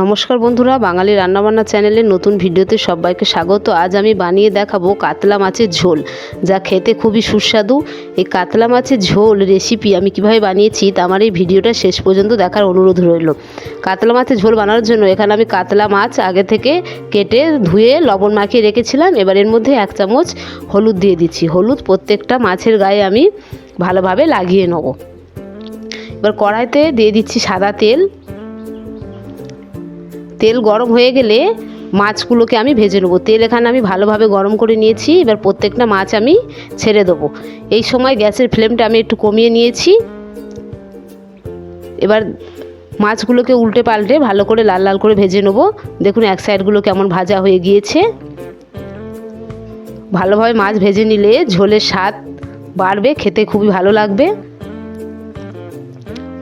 নমস্কার বন্ধুরা, বাঙালি রান্নাবান্না চ্যানেলের নতুন ভিডিওতে সবাইকে স্বাগত। আজ আমি বানিয়ে দেখাবো কাতলা মাছের ঝোল, যা খেতে খুবই সুস্বাদু। এই কাতলা মাছের ঝোল রেসিপি আমি কীভাবে বানিয়েছি, তা আমার এই ভিডিওটা শেষ পর্যন্ত দেখার অনুরোধ রইল। কাতলা মাছের ঝোল বানানোর জন্য এখানে আমি কাতলা মাছ আগে থেকে কেটে ধুয়ে লবণ মাখিয়ে রেখেছিলাম। এবার এর মধ্যে এক চামচ হলুদ দিয়ে দিচ্ছি। হলুদ প্রত্যেকটা মাছের গায়ে আমি ভালোভাবে লাগিয়ে নেব। এবার কড়াইতে দিয়ে দিচ্ছি সাদা তেল। তেল গরম হয়ে গেলে মাছগুলোকে আমি ভেজে নেব। তেল এখানে আমি ভালোভাবে গরম করে নিয়েছি, এবার প্রত্যেকটা মাছ আমি ছেড়ে দেবো। এই সময় গ্যাসের ফ্লেমটা আমি একটু কমিয়ে নিয়েছি। এবার মাছগুলোকে উল্টে পাল্টে ভালো করে লাল লাল করে ভেজে নেব। দেখুন, এক সাইডগুলো কেমন ভাজা হয়ে গিয়েছে। ভালোভাবে মাছ ভেজে নিলে ঝোলের স্বাদ বাড়বে, খেতে খুবই ভালো লাগবে।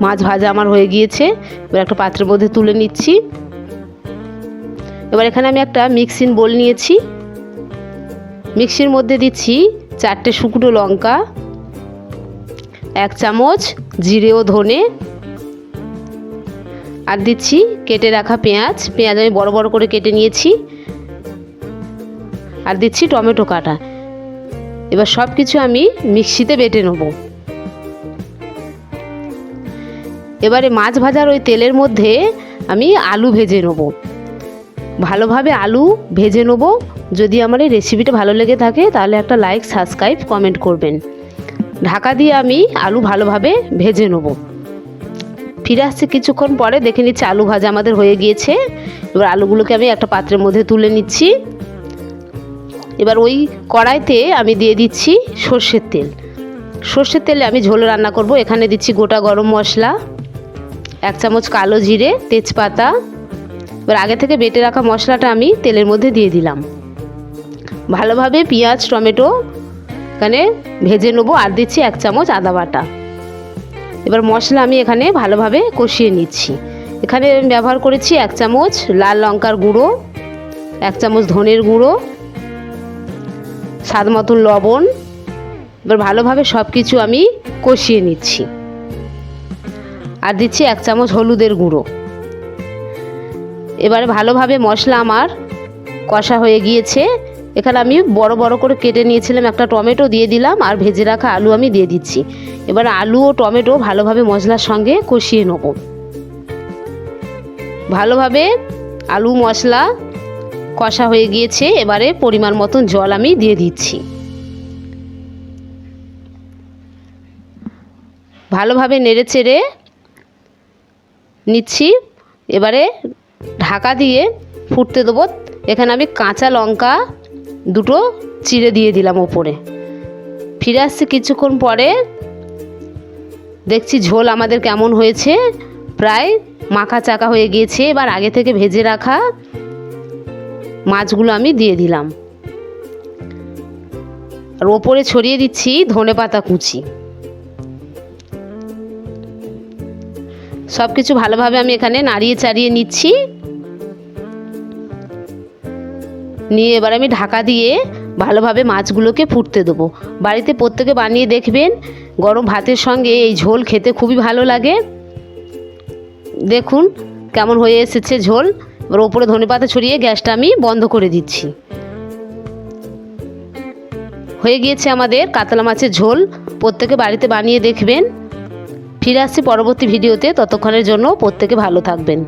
মাছ ভাজা আমার হয়ে গিয়েছে। এবার একটা পাত্রের মধ্যে তুলে নিচ্ছি। এবার এখানে আমি একটা মিক্সিং বোল নিয়েছি। মিক্সির মধ্যে দিচ্ছি চারটে শুকনো লঙ্কা, এক চামচ জিরে ও ধনে, আর দিচ্ছি কেটে রাখা পেঁয়াজ। পেঁয়াজ আমি বড় বড় করে কেটে নিয়েছি। আর দিচ্ছি টমেটো কাটা। এবার সব কিছু আমি মিক্সিতে বেটে নেব। এবারে মাছ ভাজার ওই তেলের মধ্যে আমি আলু ভেজে নেব। ভালোভাবে আলু ভেজে নেব। যদি আমার এই রেসিপিটা ভালো লেগে থাকে, তাহলে একটা লাইক সাবস্ক্রাইব কমেন্ট করবেন। ঢাকা দিয়ে আমি আলু ভালোভাবে ভেজে নেব। ফিরে আসছে কিছুক্ষণ পরে, দেখে নিচ্ছি আলু ভাজা আমাদের হয়ে গিয়েছে। এবার আলুগুলোকে আমি একটা পাত্রের মধ্যে তুলে নিচ্ছি। এবার ওই কড়াইতে আমি দিয়ে দিচ্ছি সর্ষের তেল। সর্ষের তেলে আমি ঝোল রান্না করব। এখানে দিচ্ছি গোটা গরম মশলা, এক চামচ কালো জিরে, তেজপাতা এবার আগে থেকে বেটে রাখা মশলাটা আমি তেলের মধ্যে দিয়ে দিলাম। ভালোভাবে পেঁয়াজ, টমেটো, এখানে ভেজে নেব আর দিচ্ছি এক চামচ আদা বাটা। এবার মশলা আমি এখানে ভালোভাবে কষিয়ে নিচ্ছি। এখানে ব্যবহার করেছি এক চামচ লাল লঙ্কার গুঁড়ো, এক চামচ ধনের গুঁড়ো, স্বাদ মতন লবণ। এবার ভালোভাবে সব কিছু আমি কষিয়ে নিচ্ছি। আর দিচ্ছি এক চামচ হলুদের গুঁড়ো। এবারে ভালোভাবে মশলা আমার কষা হয়ে গিয়েছে। এখানে আমি বড় বড় করে কেটে নিয়েছিলাম, একটা টমেটো দিয়ে দিলাম আর ভেজে রাখা আলু আমি দিয়ে দিচ্ছি। এবার আলু ও টমেটো ভালোভাবে মশলার সঙ্গে কষিয়ে নেব। ভালোভাবে আলু মশলা কষা হয়ে গিয়েছে, এবারে পরিমাণ মতন জল আমি দিয়ে দিচ্ছি। ভালোভাবে নেড়ে চেড়ে নিচ্ছি। এবারে ঢাকা দিয়ে ফুটতে দেবো। এখানে আমি কাঁচা লঙ্কা দুটো চিড়ে দিয়ে দিলাম ওপরে। ফিরে আসছি কিছুক্ষণ পরে। দেখছি ঝোল আমাদের কেমন হয়েছে। প্রায় মাখা চাকা হয়ে গিয়েছে। এবার আগে থেকে ভেজে রাখা মাছগুলো আমি দিয়ে দিলাম। আর ওপরে ছড়িয়ে দিচ্ছি ধনে পাতা কুচি। সব কিছু ভালোভাবে আমি এখানে নাড়িয়ে চাড়িয়ে নিচ্ছি। নিয়ে এবার আমি ঢাকা দিয়ে ভালোভাবে মাছগুলোকে ফুটতে দেবো। বাড়িতে প্রত্যেকে বানিয়ে দেখবেন, গরম ভাতের সঙ্গে এই ঝোল খেতে খুবই ভালো লাগে। দেখুন কেমন হয়ে এসেছে ঝোল। এবার ওপরে ধনে পাতা ছড়িয়ে গ্যাসটা আমি বন্ধ করে দিচ্ছি। হয়ে গিয়েছে আমাদের কাতলা মাছের ঝোল। প্রত্যেকে বাড়িতে বানিয়ে দেখবেন। ফিরে আসছি পরবর্তী ভিডিওতে। ততক্ষণের জন্য প্রত্যেকে ভালো থাকবেন।